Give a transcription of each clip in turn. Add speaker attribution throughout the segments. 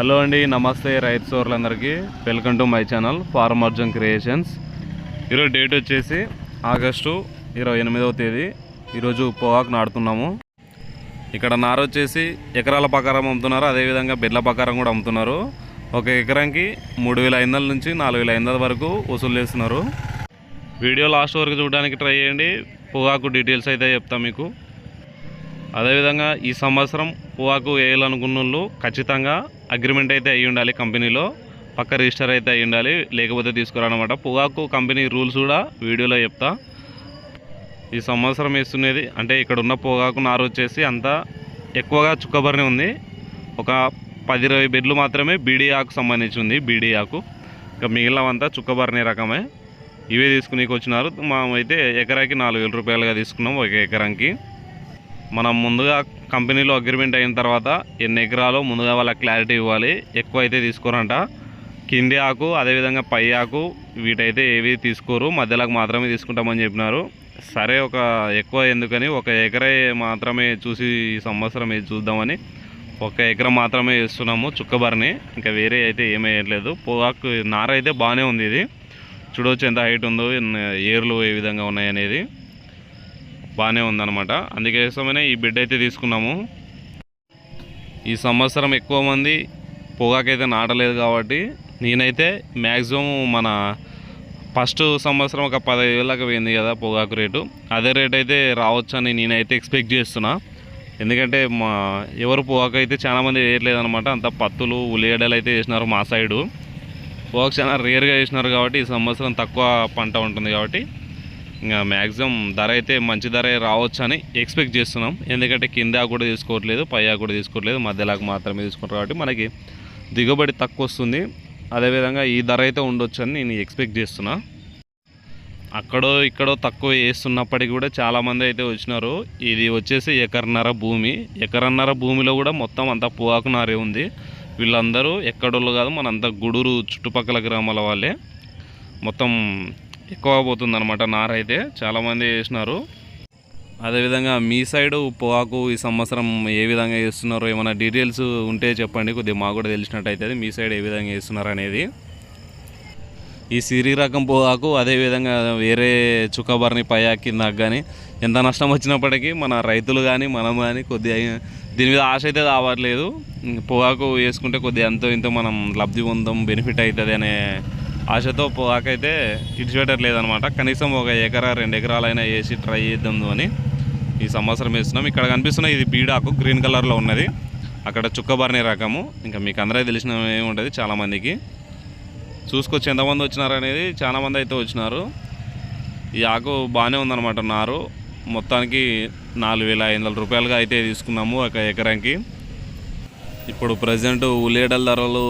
Speaker 1: Hello అండి నమస్తే రైతు సోర్లందరికీ welcome to my channel farm Arjun creations. ఈరోజు డేట్ వచ్చేసి ఆగస్టు ఇరవై ఎనిమిదవ తేదీ. ఈరోజు పొగాకు నాడుతున్నాము ఇక్కడ నార వచ్చేసి ఎకరాల ప్రకారం అమ్ముతున్నారు అదేవిధంగా బెడ్ల ప్రకారం కూడా అమ్ముతున్నారు. ఒక ఎకరానికి మూడు వేల ఐదు నుంచి నాలుగు వేల ఐదు వరకు వసూలు చేస్తున్నారు. వీడియో లాస్ట్ వరకు చూడడానికి ట్రై చేయండి పొగాకు డీటెయిల్స్ అయితే చెప్తాం మీకు. అదేవిధంగా ఈ సంవత్సరం పొగాకు వేయాలనుకున్న వాళ్ళు ఖచ్చితంగా అగ్రిమెంట్ అయితే అయ్యి ఉండాలి కంపెనీలో పక్క రిజిస్టర్ అయితే అయ్యి ఉండాలి లేకపోతే తీసుకురానమాట. పొగాకు కంపెనీ రూల్స్ కూడా వీడియోలో చెప్తా. ఈ సంవత్సరం వేస్తున్నది అంటే ఇక్కడ ఉన్న పొగాకు నారు వచ్చేసి అంతా ఎక్కువగా చుక్కబరిని ఉంది. ఒక పది ఇరవై బెడ్లు మాత్రమే బీడీ ఆకు సంబంధించి ఉంది బీడీ ఆకు. ఇంకా మిగిలినవంతా చుక్కబరిని రకమే. ఇవే తీసుకునేకి వచ్చినారు అయితే ఎకరాకి నాలుగు వేల రూపాయలుగా తీసుకున్నాం ఒక ఎకరానికి. మనం ముందుగా కంపెనీలో అగ్రిమెంట్ అయిన తర్వాత ఎన్ని ఎకరాలు ముందుగా వాళ్ళ క్లారిటీ ఇవ్వాలి ఎక్కువ అయితే తీసుకోరంట. కింది ఆకు అదేవిధంగా పై ఆకు వీటైతే ఏవి తీసుకోరు మధ్యలోకి మాత్రమే తీసుకుంటామని చెప్పినారు. సరే ఒక ఎక్కువ ఎందుకని ఒక ఎకరే మాత్రమే చూసి ఈ సంవత్సరం ఇది చూద్దామని ఒక ఎకరం మాత్రమే వేస్తున్నాము చుక్కబరిని ఇంకా వేరే అయితే ఏమేయట్లేదు వేయట్లేదు. పొగాకు నార అయితే బాగానే ఉంది ఇది. చూడవచ్చు ఎంత హైట్ ఉందో ఏర్లు ఏ విధంగా ఉన్నాయి అనేది. బాగానే ఉందన్నమాట. అందుకోసమనే ఈ బిడ్డ అయితే తీసుకున్నాము. ఈ సంవత్సరం ఎక్కువ మంది పొగాకైతే నాటలేదు కాబట్టి నేనైతే మ్యాక్సిమం మన ఫస్ట్ సంవత్సరం ఒక పదహైదు వేలకు పోయింది కదా పొగాకు రేటు. అదే రేట్ అయితే రావచ్చని నేనైతే ఎక్స్పెక్ట్ చేస్తున్నా. ఎందుకంటే మా ఎవరు పొగాకు అయితే చాలామంది వేయట్లేదు అంత పత్తులు ఉల్లిగడ్డలు అయితే వేసినారు మా సైడు. పొగాకు చాలా రేర్గా వేసినారు కాబట్టి ఈ సంవత్సరం తక్కువ పంట ఉంటుంది కాబట్టి ఇంకా మ్యాక్సిమం ధర అయితే మంచి ధర రావచ్చు అని ఎక్స్పెక్ట్ చేస్తున్నాం. ఎందుకంటే కింద కూడా తీసుకోవట్లేదు పై కూడా తీసుకోవట్లేదు మధ్యలాగా మాత్రమే తీసుకుంటారు కాబట్టి మనకి దిగుబడి తక్కువ వస్తుంది. అదేవిధంగా ఈ ధర అయితే ఉండొచ్చు అని నేను ఎక్స్పెక్ట్ చేస్తున్నా. అక్కడో ఇక్కడో తక్కువ వేస్తున్నప్పటికీ కూడా చాలామంది అయితే వచ్చినారు. ఇది వచ్చేసి ఎకరన్నర భూమి. ఎకరన్నర భూమిలో కూడా మొత్తం అంతా పొగాకు నారే ఉంది. వీళ్ళందరూ ఎక్కడోళ్ళు కాదు మనంతా గుడూరు చుట్టుపక్కల గ్రామాల వాళ్ళే. మొత్తం ఎక్కువ పోతుంది అనమాట నార అయితే చాలామంది వేసినారు. అదేవిధంగా మీ సైడు పొగాకు ఈ సంవత్సరం ఏ విధంగా చేస్తున్నారో ఏమైనా డీటెయిల్స్ ఉంటే చెప్పండి కొద్దిగా మాకు కూడా తెలిసినట్టయితే మీ సైడ్ ఏ విధంగా చేస్తున్నారు అనేది. ఈ సిరి రకం పొగాకు అదేవిధంగా వేరే చుక్కబర్ని పయా కింద కానీ ఎంత నష్టం వచ్చినప్పటికీ మన రైతులు కానీ మనం కానీ కొద్దిగా దీని మీద ఆశ అయితే రావట్లేదు. పొగాకు వేసుకుంటే కొద్దిగా ఎంతో ఇంతో మనం లబ్ధి పొందాం బెనిఫిట్ అవుతుంది అనే ఆశతో పొగాకు అయితే ఇడిచిపెట్టట్లేదనమాట కనీసం ఒక ఎకరా రెండు ఎకరాలైనా వేసి ట్రై చేద్దాం అని ఈ సంవత్సరం వేస్తున్నాం. ఇక్కడ కనిపిస్తున్న ఇది బీడాకు గ్రీన్ కలర్లో ఉన్నది. అక్కడ చుక్కబర్ని రకము. ఇంకా మీకు అందరికీ తెలిసిన ఏముంటుంది చాలామందికి. చూసుకొచ్చి ఎంతమంది వచ్చినారు అనేది అయితే వచ్చినారు. ఈ ఆకు బాగానే ఉందన్నమాట నారు. మొత్తానికి నాలుగు వేల ఐదు వందల రూపాయలుగా అయితే తీసుకున్నాము ఒక ఎకరానికి. ఇప్పుడు ప్రజెంట్ ఉల్లిగడ్డల ధరలు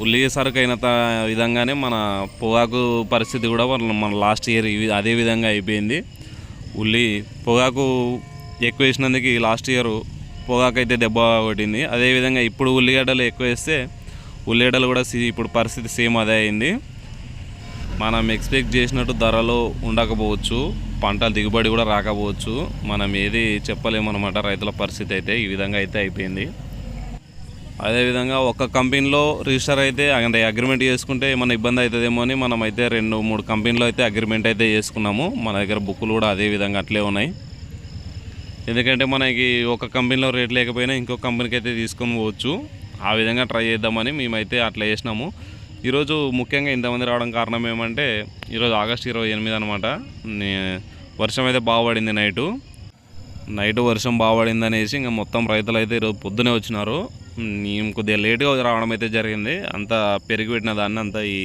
Speaker 1: ఉల్లి సరుకు అయిన విధంగానే మన పొగాకు పరిస్థితి కూడా మన- లాస్ట్ ఇయర్ అదే విధంగా అయిపోయింది. ఉల్లి పొగాకు ఎక్కువ వేసినందుకు ఈ లాస్ట్ ఇయర్ పొగాకు అయితే దెబ్బ కొట్టింది. అదేవిధంగా ఇప్పుడు ఉల్లిగడ్డలు ఎక్కువ వేస్తే ఉల్లిగడ్డలు కూడా ఇప్పుడు పరిస్థితి సేమ్ అదే అయింది. మనం ఎక్స్పెక్ట్ చేసినట్టు ధరలు ఉండకపోవచ్చు పంటల దిగుబడి కూడా రాకపోవచ్చు. మనం ఏది చెప్పలేమన్నమాట రైతుల పరిస్థితి అయితే ఈ విధంగా అయితే అయిపోయింది. అదేవిధంగా ఒక కంపెనీలో రిజిస్టర్ అయితే అంటే అగ్రిమెంట్ చేసుకుంటే ఏమైనా ఇబ్బంది అవుతుందేమో అని మనం అయితే రెండు మూడు కంపెనీలో అయితే అగ్రిమెంట్ అయితే చేసుకున్నాము. మన దగ్గర బుక్కులు కూడా అదే విధంగా అట్లే ఉన్నాయి. ఎందుకంటే మనకి ఒక కంపెనీలో రేట్ లేకపోయినా ఇంకో కంపెనీకి అయితే తీసుకొని పోవచ్చు. ఆ విధంగా ట్రై చేద్దామని మేమైతే అట్లా చేసినాము. ఈరోజు ముఖ్యంగా ఇంతమంది రావడం కారణం ఏమంటే ఈరోజు ఆగస్ట్ ఇరవై ఎనిమిది అనమాట వర్షం అయితే బాగుపడింది నైటు. నైట్ వర్షం బాగుపడింది అనేసి ఇంకా మొత్తం రైతులు అయితే ఈరోజు పొద్దునే వచ్చినారు. నేను కొద్దిగా లేట్గా రావడం అయితే జరిగింది. అంత పెరిగి పెట్టిన దాన్ని అంతా ఈ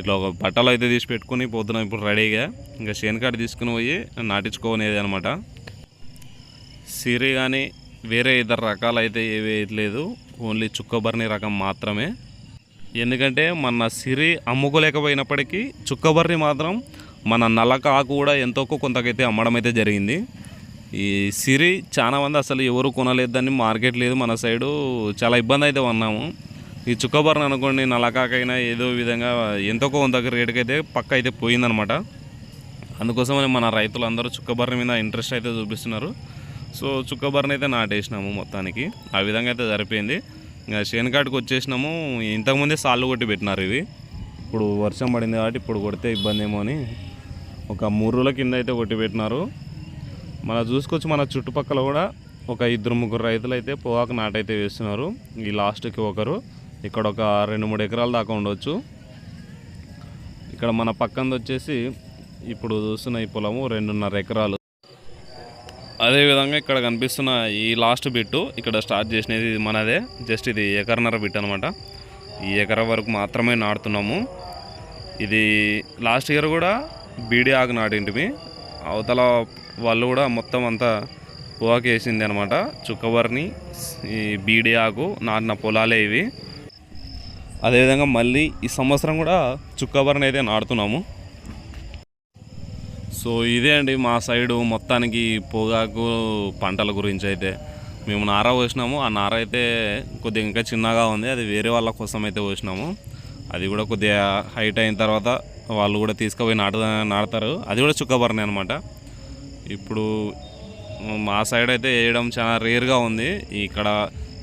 Speaker 1: ఇట్లా ఒక బట్టలు అయితే తీసి పెట్టుకుని పోతున్నాం ఇప్పుడు రెడీగా. ఇంకా శేనకాడ తీసుకుని పోయి నాటించుకోనేది అనమాట. సిరి కానీ వేరే ఇతర రకాలు అయితే ఏవి లేదు. ఓన్లీ చుక్కబర్ని రకం మాత్రమే. ఎందుకంటే మన సిరి అమ్ముకోలేకపోయినప్పటికీ చుక్కబర్ని మాత్రం మన నల్లక ఆకు కూడా ఎంతో కొంతకైతే అమ్మడం అయితే జరిగింది. ఈ సిరి చాలా మంది అసలు ఎవరు కొనలేదని మార్కెట్ లేదు మన సైడు. చాలా ఇబ్బంది అయితే ఉన్నాము ఈ చుక్కబర్ని అనుకోండి నల్లకాకైనా ఏదో విధంగా ఎంతో కొంత రేటుకి అయితే పక్క అయితే పోయిందనమాట. అందుకోసమని మన రైతులందరూ చుక్కబర్ర మీద ఇంట్రెస్ట్ అయితే చూపిస్తున్నారు. సో చుక్కబర్రని అయితే నాటేసినాము మొత్తానికి. ఆ విధంగా అయితే సరిపోయింది. ఇంకా శేనకాడికి వచ్చేసినాము. ఇంతకుముందే సాళ్ళు కొట్టి పెట్టినారు ఇవి. ఇప్పుడు వర్షం పడింది కాబట్టి ఇప్పుడు కొడితే ఇబ్బంది ఏమో అని ఒక మూడు రోజుల కింద అయితే కొట్టి పెట్టినారు. మన చూసుకొచ్చి మన చుట్టుపక్కల కూడా ఒక ఇద్దరు ముగ్గురు రైతులు అయితే పొగాకు నాటైతే వేస్తున్నారు. ఈ లాస్ట్కి ఒకరు. ఇక్కడ ఒక రెండు మూడు ఎకరాల దాకా ఉండొచ్చు. ఇక్కడ మన పక్కన వచ్చేసి ఇప్పుడు చూస్తున్న ఈ పొలము రెండున్నర ఎకరాలు. అదేవిధంగా ఇక్కడ కనిపిస్తున్న ఈ లాస్ట్ బిట్టు ఇక్కడ స్టార్ట్ చేసినది ఇది మనదే. జస్ట్ ఇది ఎకరన్నర బిట్ అనమాట ఈ ఎకర వరకు మాత్రమే నాటుతున్నాము. ఇది లాస్ట్ ఇయర్ కూడా బీడీ ఆకు నాటింటిమి. అవతల వాళ్ళు కూడా మొత్తం అంతా పొగాకు వేసింది అనమాట చుక్కవర్ని ఈ బీడి ఆకు నాటిన పొలాలే ఇవి. అదేవిధంగా మళ్ళీ ఈ సంవత్సరం కూడా చుక్కవర్ని అయితే నాటుతున్నాము. సో ఇదే అండి మా సైడు మొత్తానికి పొగాకు పంటల గురించి అయితే. మేము నార పోసినాము ఆ నార అయితే కొద్దిగా ఇంకా చిన్నగా ఉంది. అది వేరే వాళ్ళ కోసం అయితే పోసినాము అది కూడా కొద్దిగా హైట్ అయిన తర్వాత వాళ్ళు కూడా తీసుకుపోయి నాటు నాటుతారు. అది కూడా చుక్కబర్ని అనమాట ఇప్పుడు మా సైడ్ అయితే వేయడం చాలా రేర్గా ఉంది. ఇక్కడ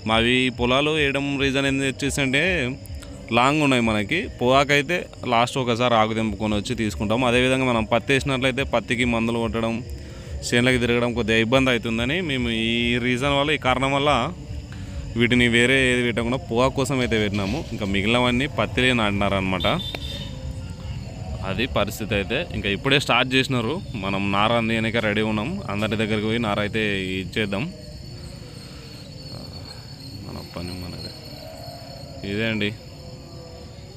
Speaker 1: మావి పొలాలు వేయడం రీజన్ ఏంది వచ్చేసంటే లాంగ్ ఉన్నాయి మనకి. పొగాకు అయితే లాస్ట్ ఒకసారి ఆకు తెంపుకొని వచ్చి తీసుకుంటాం. అదేవిధంగా మనం పత్తి వేసినట్లయితే పత్తికి మందులు కొట్టడం చేనులకి తిరగడం కొద్దిగా ఇబ్బంది అవుతుందని మేము ఈ రీజన్ వల్ల ఈ కారణం వల్ల వీటిని వేరే ఏది పెట్టకుండా పొగాకు కోసం అయితే పెట్టినాము. ఇంకా మిగిలినవన్నీ పత్తిలే నాటినారనమాట అది పరిస్థితి అయితే ఇంకా ఇప్పుడే స్టార్ట్ చేసినారు. మనం నార అందినక రెడీ ఉన్నాం. అందరి దగ్గరికి పోయి నార అయితే ఇచ్చేద్దాం. మన పని మనది. ఇదే అండి.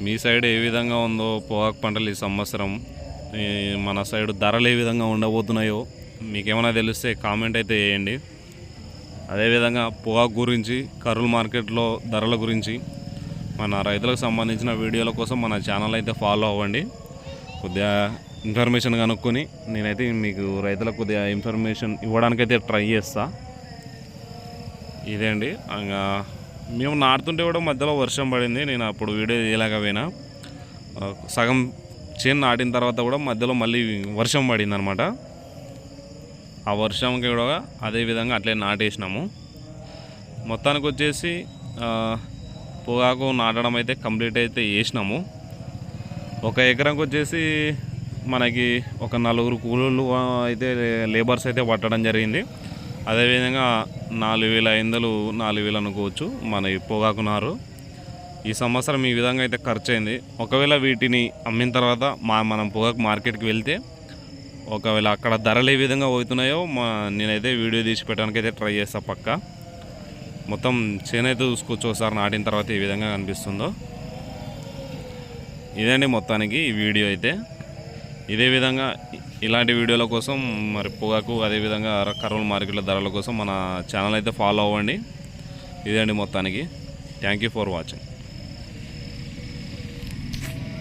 Speaker 1: మీ సైడ్ ఏ విధంగా ఉందో పొగాకు పంటలు ఈ సంవత్సరం? మన సైడ్ ధరలు ఏ విధంగా ఉండబోతున్నాయో మీకేమైనా తెలిస్తే కామెంట్ అయితే వేయండి అదేవిధంగా పొగాకు గురించి కర్నూలు మార్కెట్లో ధరల గురించి మన రైతులకు సంబంధించిన వీడియోల కోసం మన ఛానల్ అయితే ఫాలో అవ్వండి. కొద్దిగా ఇన్ఫర్మేషన్ కనుక్కొని నేనైతే మీకు రైతులకు కొద్దిగా ఇన్ఫర్మేషన్ ఇవ్వడానికైతే ట్రై చేస్తా. ఇదే అండి. ఇంకా మేము నాటుతుంటే కూడా మధ్యలో వర్షం పడింది. నేను అప్పుడు వీడియో తీయలేకపోయినా సగం చేను నాటిన తర్వాత కూడా మధ్యలో మళ్ళీ వర్షం పడింది అనమాట ఆ వర్షంకి కూడా అదే విధంగా అట్లే నాటేసినాము. మొత్తానికి వచ్చేసి పొగాకు నాటడం అయితే కంప్లీట్ అయితే చేసినాము. ఒక ఎకరంకి వచ్చేసి మనకి ఒక నలుగురు కూలీలు అయితే లేబర్స్ అయితే పట్టడం జరిగింది. అదేవిధంగా నాలుగు వేల ఐదులు నాలుగు వేలు అనుకోవచ్చు మన ఈ పొగాకు నారు ఈ సంవత్సరం ఈ విధంగా అయితే ఖర్చు అయింది ఒకవేళ వీటిని అమ్మిన తర్వాత మా మనం పొగాకు మార్కెట్కి వెళ్తే ఒకవేళ అక్కడ ధరలు ఏ విధంగా పోతున్నాయో మా నేనైతే వీడియో తీసి పెట్టడానికి అయితే ట్రై చేస్తా పక్క. మొత్తం చేనైతే చూసుకోవచ్చు ఒకసారి నాటిన తర్వాత ఏ విధంగా కనిపిస్తుందో. ఇదండి మొత్తానికి ఈ వీడియో అయితే. ఇదే విధంగా ఇలాంటి వీడియోల కోసం మరి పొగాకు అదేవిధంగా కర్రల మార్కెట్ల ధరల కోసం మన ఛానల్ అయితే ఫాలో అవ్వండి. ఇదండి మొత్తానికి. Thank you for watching